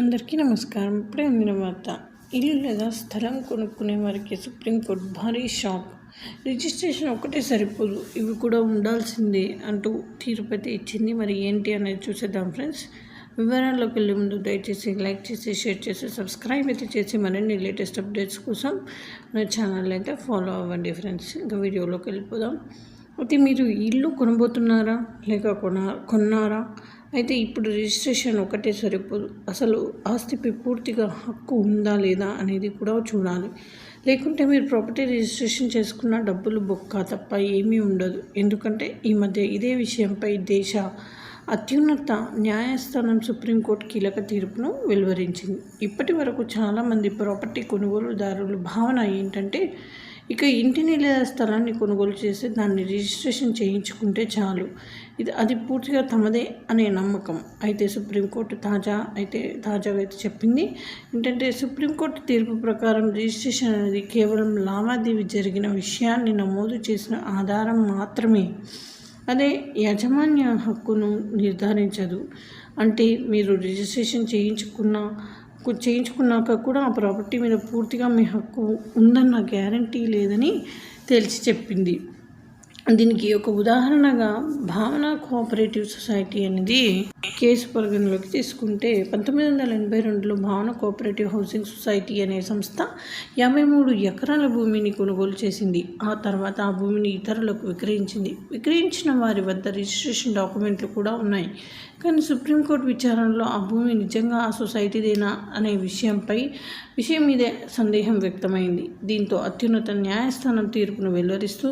అందరికీ నమస్కారం. ఇప్పుడే అందిన వార్త. ఇల్లు లేదా స్థలం కొనుక్కునే వారికి సుప్రీంకోర్టు భారీ షాక్. రిజిస్ట్రేషన్ ఒకటే సరిపోదు. ఇవి కూడా ఉండాల్సిందే అంటూ తీరుపతి ఇచ్చింది. మరి ఏంటి అనేది చూసేద్దాం ఫ్రెండ్స్. వివరాల్లోకి వెళ్ళే ముందు దయచేసి లైక్ చేసి షేర్ చేసి సబ్స్క్రైబ్ అయితే చేసి మరిన్ని లేటెస్ట్ అప్డేట్స్ కోసం నా ఛానల్ అయితే ఫాలో అవ్వండి ఫ్రెండ్స్. ఇంకా వీడియోలోకి వెళ్ళిపోదాం. అయితే మీరు ఇల్లు కొనబోతున్నారా? లేక కొన కొన్నారా? అయితే ఇప్పుడు రిజిస్ట్రేషన్ ఒకటే సరిపోదు. అసలు ఆస్తిపై పూర్తిగా హక్కు ఉందా లేదా అనేది కూడా చూడాలి. లేకుంటే మీరు ప్రాపర్టీ రిజిస్ట్రేషన్ చేసుకున్న డబ్బులు బొక్క తప్ప ఏమీ ఉండదు. ఎందుకంటే ఈ మధ్య ఇదే విషయంపై దేశ అత్యున్నత న్యాయస్థానం సుప్రీంకోర్టు కీలక తీర్పును వెలువరించింది. ఇప్పటి వరకు చాలామంది ప్రాపర్టీ కొనుగోలుదారుల భావన ఏంటంటే ఇక ఇంటిని లేదా స్థలాన్ని కొనుగోలు చేసి దాన్ని రిజిస్ట్రేషన్ చేయించుకుంటే చాలు. ఇది అది పూర్తిగా తమదే అనే నమ్మకం. అయితే సుప్రీంకోర్టు తాజా అయితే తాజాగా అయితే చెప్పింది ఏంటంటే సుప్రీంకోర్టు తీర్పు ప్రకారం రిజిస్ట్రేషన్ అనేది కేవలం లావాదేవీ జరిగిన విషయాన్ని నమోదు చేసిన ఆధారం మాత్రమే. అదే యాజమాన్య హక్కును నిర్ధారించదు. అంటే మీరు రిజిస్ట్రేషన్ చేయించుకున్న చేయించుకున్నాక కూడా ఆ ప్రాపర్టీ మీద పూర్తిగా మీ హక్కు ఉందన్న గ్యారంటీ లేదని తేల్చి చెప్పింది. దీనికి ఒక ఉదాహరణగా భావన కోఆపరేటివ్ సొసైటీ అనేది కేసు పరిగణలోకి తీసుకుంటే పంతొమ్మిది వందల ఎనభై రెండులో భావన కోఆపరేటివ్ హౌసింగ్ సొసైటీ అనే సంస్థ యాభై మూడు ఎకరాల భూమిని కొనుగోలు చేసింది. ఆ తర్వాత ఆ భూమిని ఇతరులకు విక్రయించింది. విక్రయించిన వారి వద్ద రిజిస్ట్రేషన్ డాక్యుమెంట్లు కూడా ఉన్నాయి. కానీ సుప్రీంకోర్టు విచారణలో ఆ భూమి నిజంగా ఆ సొసైటీదేనా అనే విషయంపై విషయం మీదే సందేహం వ్యక్తమైంది. దీంతో అత్యున్నత న్యాయస్థానం తీర్పును వెల్లడిస్తూ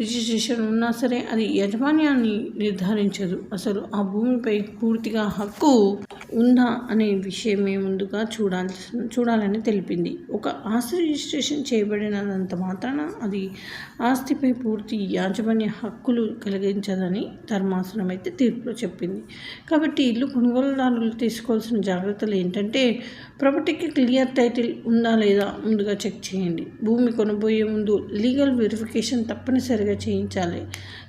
రిజిస్ట్రేషన్ ఉన్నా సరే అది యజమాన్యాన్ని నిర్ధారించదు. అసలు ఆ భూమిపై పూర్తిగా హక్కు ఉందా అనే విషయమే ముందుగా చూడాల్సి చూడాలని తెలిపింది. ఒక ఆస్తి రిజిస్ట్రేషన్ చేయబడినంత మాత్రాన అది ఆస్తిపై పూర్తి యాజమాన్య హక్కులు కలిగించదని ధర్మాసనం అయితే తీర్పులో చెప్పింది. కాబట్టి ఇల్లు కొనుగోలుదారులు తీసుకోవాల్సిన జాగ్రత్తలు ఏంటంటే ప్రాపర్టీకి క్లియర్ టైటిల్ ఉందా లేదా ముందుగా చెక్ చేయండి. భూమి కొనబోయే ముందు లీగల్ వెరిఫికేషన్ తప్పనిసరిగా చేయించాలి.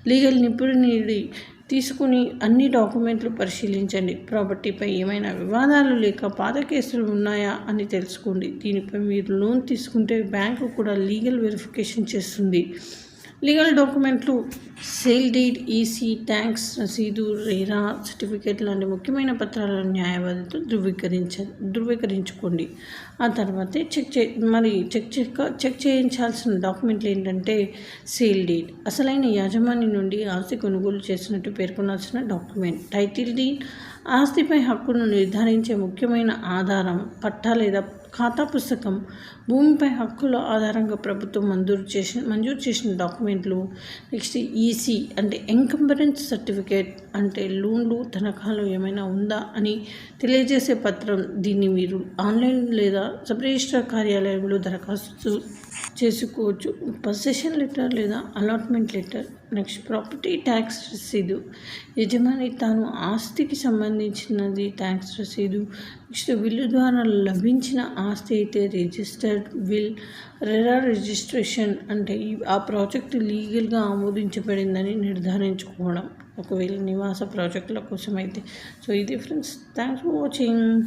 లీగల్ నిపుణుడి తీసుకుని అన్ని డాక్యుమెంట్లు పరిశీలించండి. ప్రాపర్టీపై ఏమైనా వివాదాలు లేక పాత కేసులు ఉన్నాయా అని తెలుసుకోండి. దీనిపై మీరు లోన్ తీసుకుంటే బ్యాంకు కూడా లీగల్ వెరిఫికేషన్ చేస్తుంది. లీగల్ డాక్యుమెంట్లు సేల్ డీడ్ ఈసీ ట్యాంక్స్ రసీదు రేరా సర్టిఫికేట్ లాంటి ముఖ్యమైన పత్రాలను న్యాయవాదితో ధృవీకరించ ధృవీకరించుకోండి. ఆ తర్వాతే చెక్ చే మరి చెక్ చెక్ చెక్ చేయించాల్సిన డాక్యుమెంట్లు ఏంటంటే సేల్ డీడ్. అసలైన యాజమాని నుండి ఆస్తి కొనుగోలు చేసినట్టు పేర్కొనాల్సిన డాక్యుమెంట్. Title deed. ఆస్తిపై హక్కును నిర్ధారించే ముఖ్యమైన ఆధారం పట్టా లేదా ఖాతా పుస్తకం భూమిపై హక్కుల ఆధారంగా ప్రభుత్వం మంజూరు చేసిన మంజూరు చేసిన డాక్యుమెంట్లు నెక్స్ట్ ఈసీ అంటే ఎంకంబరెన్స్ సర్టిఫికేట్ అంటే లోన్లు తనఖాలు ఏమైనా ఉందా అని తెలియజేసే పత్రం దీన్ని మీరు ఆన్లైన్ లేదా సబ్ రిజిస్టర్ కార్యాలయంలో దరఖాస్తు చేసుకోవచ్చు. పర్సెషన్ లెటర్ లేదా allotment letter next property tax రసీదు. యజమాని తాను ఆస్తికి సంబంధించినది ట్యాక్స్ రసీదు. నెక్స్ట్ విల్లు ద్వారా లభించిన ఆస్తి అయితే రిజిస్టర్డ్ విల్ రెరా రిజిస్ట్రేషన్ అంటే ఆ ప్రాజెక్ట్ లీగల్గా ఆమోదించబడిందని నిర్ధారించుకోవడం. ఒకవేళ నివాస ప్రాజెక్టుల కోసం అయితే సో ఇది ఫ్రెండ్స్ థ్యాంక్స్ ఫర్ వాచింగ్.